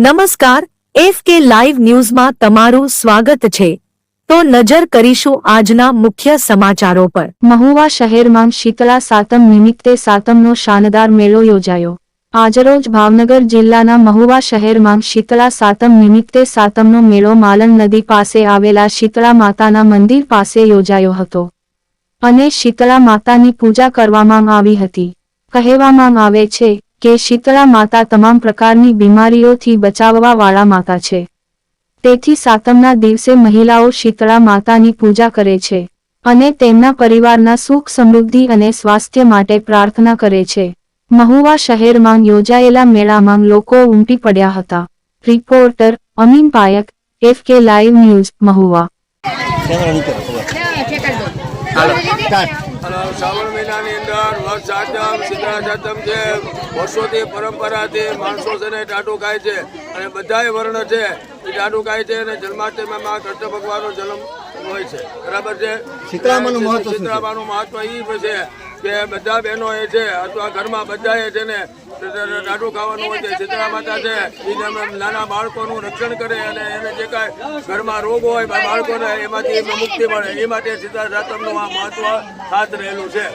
નમસ્કાર, F K live ન્યૂઝમાં તમારું સ્વાગત છે. તો નજર કરીશું આજના મુખ્ય સમાચારો પર. મહુવા શહેરમાં શીતળા સાતમ નિમિત્તે સાતમનો શાનદાર મેળો યોજાયો. આજરોજ ભાવનગર જિલ્લાના મહુવા શહેરમાં શીતળા સાતમ નિમિત્તે સાતમનો મેળો માલન નદી પાસે આવેલા શીતળા માતાના મંદિર પાસે યોજાયો હતો. અને શીતળા માતાની પૂજા કરવામાં આવી હતી. કહેવામાં આવે છે કે શીતળા માતા તમામ પ્રકારની બીમારીઓથી બચાવવા વાળા માતા છે. તેથી સાતમના દિવસે મહિલાઓ શીતળા માતાની પૂજા કરે છે અને તેમના પરિવારના સુખ સમૃદ્ધિ અને સ્વાસ્થ્ય માટે પ્રાર્થના કરે છે. મહુવા શહેરમાં યોજાયેલા મેળામાં લોકો ઉમટી પડ્યા હતા. Reporter Amin Payak, F K live news, Mahuva. Shravan મહિનાની અંદર વર્ષ સાતમ શીતળા સાતમ છે. વર્ષોથી પરંપરાથી માણસો છે ને ટાટું ખાય છે. અને બધાય વર્ણ છે. ટાટું ખાય છે અને જન્માષ્ટમીમાં કૃષ્ણ ભગવાનનો જન્મ હોય છે. બરાબર છે? શીતળામાનું મહત્વ? શીતળામાનું મહત્વ એ છે કે બધા બહેનો એ છે અથવા ઘરમાં બધાએ છે ને લાડુ ખાવાનું હોય છે શીતળા માતા છે એ નાના બાળકોનું રક્ષણ કરે અને એને જે કાંઈ ઘરમાં રોગ હોય બાળકોને એમાંથી મુક્તિ મળે. એ માટે શીતળા સાતમનું આ મહત્વ ખાસ રહેલું છે.